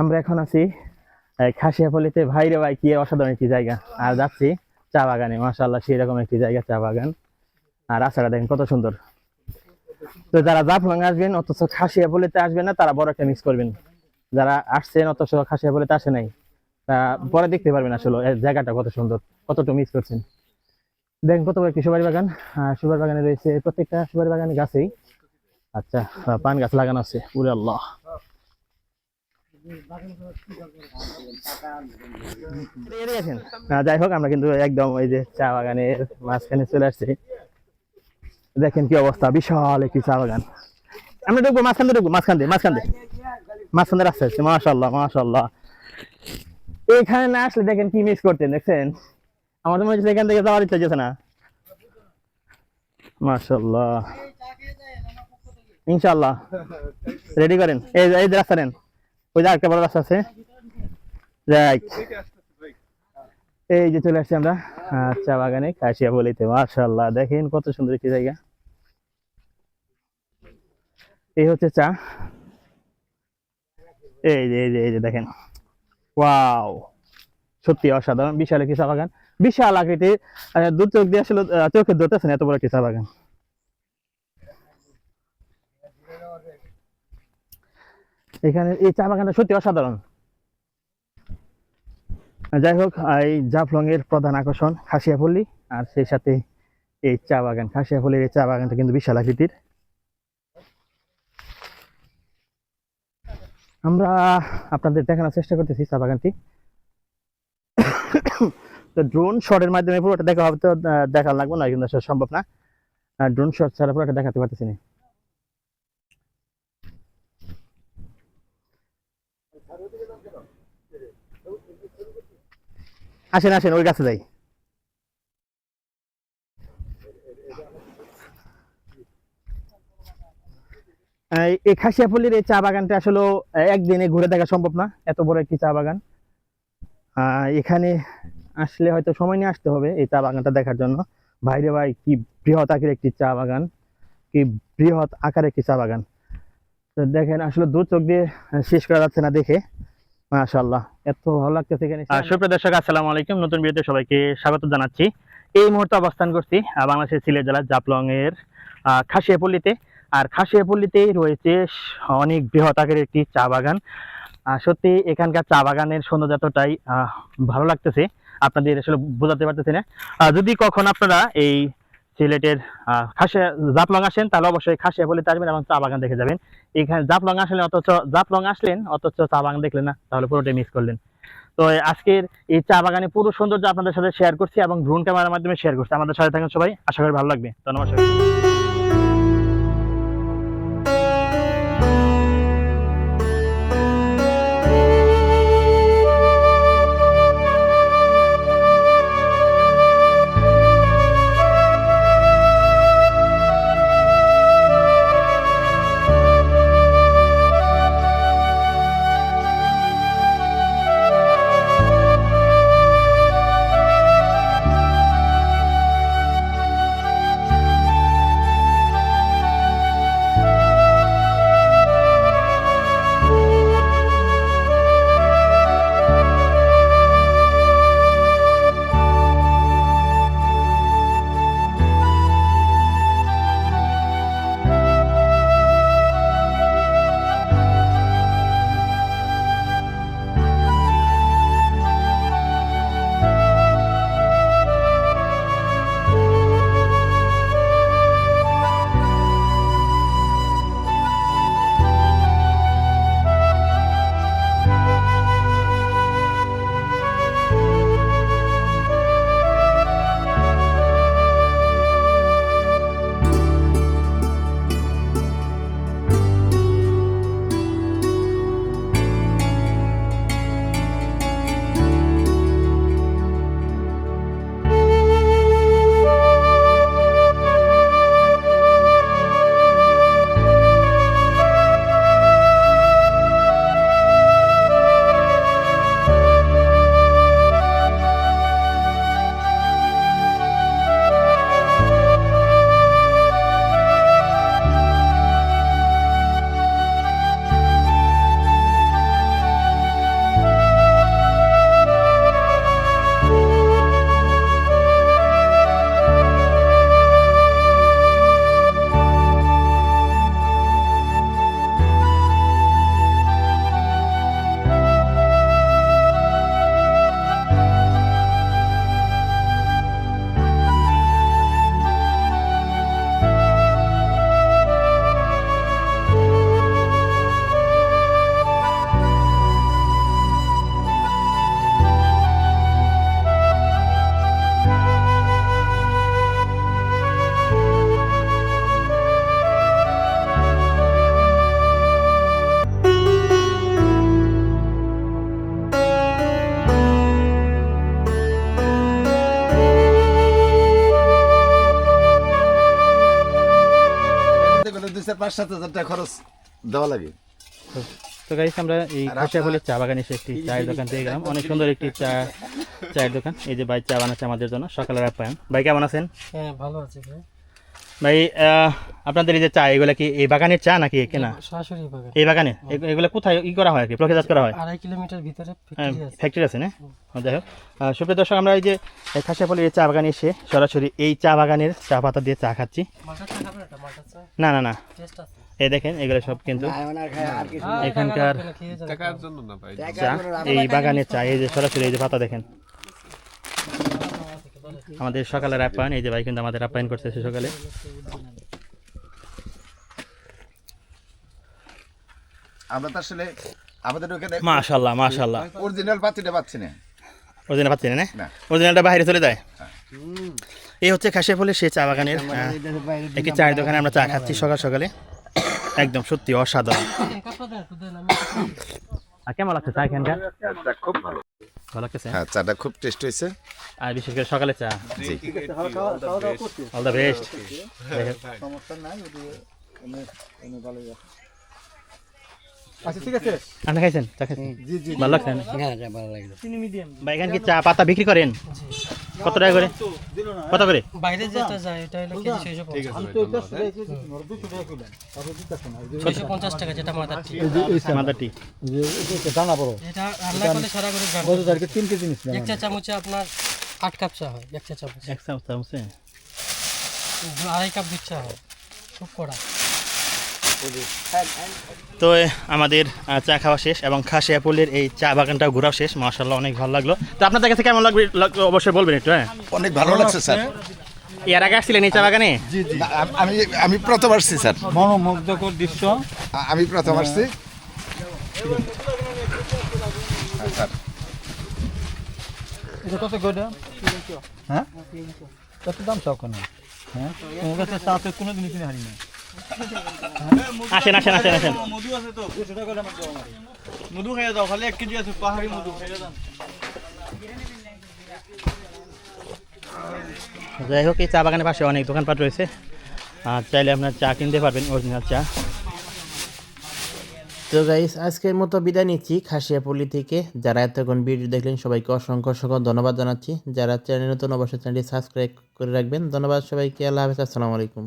আমরা এখন আছি খাসিয়াপল্লিতে। ভাইরে ভাই, কি অসাধারণ একটি জায়গা। আর যাচ্ছি চা বাগানে মাসাল্লাহ সেরকম একটি জায়গা, চা বাগান। আর রাস্তাটা দেখেন কত সুন্দর। তো যারা জাফলং আসবেন, অথচ খাসিয়াপল্লিতে আসবেন না, তারা বড় একটা মিস করবেন। যারা আসছেন, অথচ খাসিয়া খাসিয়াপল্লিতে আসে নাই তারা পরে দেখতে পারবেন আসলে জায়গাটা কত সুন্দর, কতটা মিস করছেন। দেখেন কত একটি সুপারি বাগান। আর সুপারি বাগানে রয়েছে প্রত্যেকটা সুপারি বাগানে গাছেই। আচ্ছা পান গাছ লাগানো আছে উরে আল্লাহ যাই হোক, আমরা কিন্তু একদম ওই যে চা বাগানের মাঝখানে চলে আসছি। দেখেন কি অবস্থা, বিশাল একটি চা বাগান। আমরা ঢুকবো, মাঝখান দিয়ে ঢুকবো, মাঝখান দিয়ে মাঝখান দিয়ে। মাঝখান দিয়ে রাস্তা আছে মাশাল্লাহ মাশাল্লাহ এখানে না আসলে দেখেন কি মিস করতেন, দেখছেন? আমার মনে হচ্ছে এখান থেকে যাওয়ার ইচ্ছা যেছে না। মাশাল্লাহ ইনশাল্লাহ রেডি করেন? এই এই রাস্তা নেন ওই যে একটা বড় রাস্তা আছে। রাইট এই যে চলে আসছি আমরা। চা বাগানে কাশিয়া বলিতে মাশাল্লাহ দেখেন কত সুন্দর একটি জায়গা। এই হচ্ছে চা। এই যে এই যে এই যে দেখেন। ওয়াও সত্যি অসাধারণ বিশাল একটি চা বাগান। বিশাল আকৃতি আহ, দু চোখ দিয়ে আসলে চোখে ধরতেছে না এত বড় একটি চা বাগান। এখানে এই চা বাগানটা সত্যি অসাধারণ। যাই হোক, এই জাফলং এর প্রধান আকর্ষণ খাসিয়াপল্লী, আর সেই সাথে এই চা বাগান, খাসিয়াপল্লির এই চা বাগানটা কিন্তু বিশাল আকৃতির। আমরা আপনাদের দেখানোর চেষ্টা করতেছি চা বাগানটি। তো ড্রোন শটের মাধ্যমে পুরোটা দেখা হবে তো দেখা লাগবে না, কিন্তু সম্ভব না। ড্রোন শট ছাড়া পুরোটা দেখাতে পারতেছি না। আসেন আসেন, ওই গাছে যাই। এই- এই খাসিয়াপল্লির এই চা বাগানটা আসলে একদিনে ঘুরে দেখা সম্ভব না, এত বড় একটি চা বাগান। এখানে আসলে হয়তো সময় নিয়ে আসতে হবে এই চা বাগানটা দেখার জন্য। ভাইরে ভাই, কি বৃহৎ আকারের একটি চা বাগান, কি বৃহৎ আকারের একটি চা বাগান। তো দেখেন, আসলে দু চোখ দিয়ে শেষ করা যাচ্ছে না দেখে। মাশাআল্লাহ এত ভালো লাগতেছে এখানে সুপ্রিয় দর্শক আসসালামু আলাইকুম। নতুন ভিডিওতে সবাইকে স্বাগত জানাচ্ছি। এই মুহূর্তে অবস্থান করছি বাংলাদেশের সিলেট জেলার জাফলং এর খাসিয়াপল্লিতে। আর খাসিয়াপল্লিতেই রয়েছে অনেক বৃহৎ আকারের একটি চা বাগান। সত্যি এখানকার চা বাগানের সৌন্দর্যটাই আহ, ভালো লাগতেছে। আপনাদের আসলে বোঝাতে পারতেছি না। যদি কখন আপনারা এই সিলেটের খাসে খাসিয়া জাফলং আসেন, তাহলে অবশ্যই খাসিয়াপল্লিতে আসবেন এবং চা বাগান দেখে যাবেন। এখানে জাফলং আসলেন, অথচ জাফলং আসলেন, অথচ চা বাগান দেখলেন না, তাহলে পুরোটাই মিস করলেন। তো আজকের এই চা বাগানে পুরো সৌন্দর্য আপনাদের সাথে শেয়ার করছি এবং ড্রোন ক্যামেরার মাধ্যমে শেয়ার করছি। আমাদের সাথে থাকেন সবাই, আশা করি ভালো লাগবে। ধন্যবাদ পাঁচ সাত হাজার টাকা খরচ দেওয়া লাগে। তো গাইস আমরা এই আর চা বাগানে এসে একটি চায়ের দোকান থেকে গেলাম। অনেক সুন্দর একটি চা চায়ের দোকান। এই যে ভাই চা বানাচ্ছে আমাদের জন্য সকালের আপ্যায়ন। ভাই কেমন আছেন? হ্যাঁ ভালো আছে ভাই। ভাই আপনাদের এই যে চা এগুলা কি এই বাগানের চা নাকি কেনা সরাসরি বাগান এই বাগানে এগুলা কোথায় ই করা হয় আর কি প্রক্রিয়াজাত করা হয় আড়াই কিলোমিটার ভিতরে ফ্যাক্টরি আছে না যাই হোক সুপ্রিয় দর্শক আমরা এই যে খাসিয়াপল্লির এই চা বাগানে এসে সরাসরি এই চা বাগানের চা পাতা দিয়ে চা খাচ্ছি মালটা চা খাবেন এটা মালটা চা না না না টেস্ট এই দেখেন এগুলো সব কিন্তু হ্যাঁ, এখানকার এখানে খেয়ে যাবেন। টাকার জন্য না ভাই চা এই বাগানের চা এই যে সরাসরি এই যে পাতা দেখেন আমাদের সকালের আপ্যায়ন এই যে ভাই কিন্তু আমাদের আপ্যায়ন করতেছে সকালে। আমরা তো আসলে আমাদের ওখানে মাশাল্লাহ মাশাল্লাহ অরিজিনাল পাতিটা পাচ্ছি না। অরিজিনাল পাচ্ছি না? না। অরিজিনালটা বাইরে চলে যায়? এই হচ্ছে খাসিয়াপল্লির সেই চা বাগানের একটি চায়ের দোকানে আমরা চা খাচ্ছি সকাল সকালে। একদম সত্যি অসাধারণ। কেমন লাগছে চা এখানকার? খুব ভালো। ভালো লাগতেছে? হ্যাঁ চাটা খুব টেস্ট হয়েছে। আর বিশেষ করে সকালে চা। জি। অল দ্য বেস্ট আপনি খাইছেন? চা খাইছেন? ভালো লাগছে না? ভাই এখানে কি চা পাতা বিক্রি করেন? কত টাকা করে? কত করে বাইরে যেটা যায় এটা হলো কেজি ছয়শো পঞ্চাশ ছয়শো পঞ্চাশ টাকা যেটা মাদার টি মাদারটি এটা রান্না করলে সারা করে গান এক চা চামচে আপনার আট কাপ চা হয় এক চা চামচ। এক চামচ চামচে। আড়াই কাপ দুধ চা হয় খুব কড়া। তো আমাদের চা খাওয়া শেষ এবং খাসিয়াপল্লির এই চা বাগানটাও ঘোরাও শেষ। মাশাল্লাহ অনেক ভালো লাগল। তো আপনাদের কাছে কেমন লাগবে অবশ্যই বলবেন একটু হ্যাঁ? অনেক ভালো লাগছে স্যার। এর আগে আসছিলেন এই চা বাগানে? আমি আমি প্রথম আসছি স্যার। মনোমুগ্ধকর দৃশ্য। আমি প্রথম আসছি। হ্যাঁ, স্যার। এটা কত করে? হ্যাঁ? কত দাম চাও কেন? হ্যাঁ? তোমার কাছে চা তো কোনো কিনে হারি না আসেন আসেন আসেন আসেন। মধু আছে তো মধু খাইয়ে দাও খালি এক কেজি আছে পাহাড়ি মধু খাইয়ে দাও। যাই হোক এই চা বাগানের পাশে অনেক দোকানপাট রয়েছে। আর চাইলে আপনার চা কিনতে পারবেন অরিজিনাল চা। তো গাইস আজকের মতো বিদায় নিচ্ছি খাসিয়াপল্লি থেকে। যারা এতক্ষণ ভিডিও দেখলেন সবাইকে অসংখ্য অসংখ্য ধন্যবাদ জানাচ্ছি। যারা চ্যানেল নতুন অবশ্যই চ্যানেলটি সাবস্ক্রাইব করে রাখবেন। ধন্যবাদ সবাইকে আল্লাহ হাফেজ আসসালামু আলাইকুম।